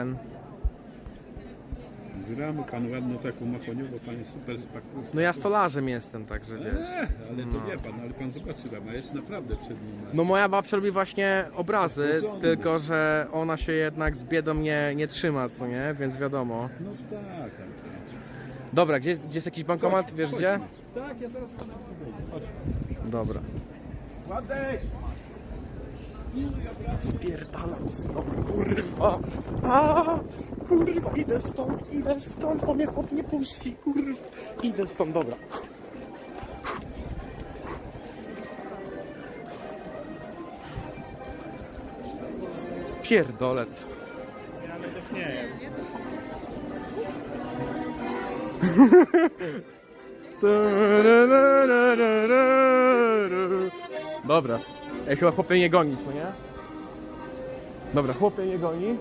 Ten. Z ramy pan ładną taką ma koniową, pan jest super spakuł. No ja stolarzem jestem, także wiesz. Eee, ale to wie pan, ale pan zobaczy, rama jest naprawdę przed nim. No moja babcia robi właśnie obrazy, Porządek. tylko że ona się jednak z biedą nie, nie trzyma, co nie? Więc wiadomo. No tak, tak. Dobra, gdzie, jest- gdzie jest jakiś bankomat? Wiesz gdzie? Tak, ja zaraz pana. Dobra. Władek! Spierdalam stąd, kurwa. A, kurwa, idę stąd, idę stąd, on mnie chłop nie puści, kurwa. Idę stąd, dobra. Pierdolet. Dobra, Ej, chyba chłopie nie goni, co nie? Dobra, chłopie nie goni.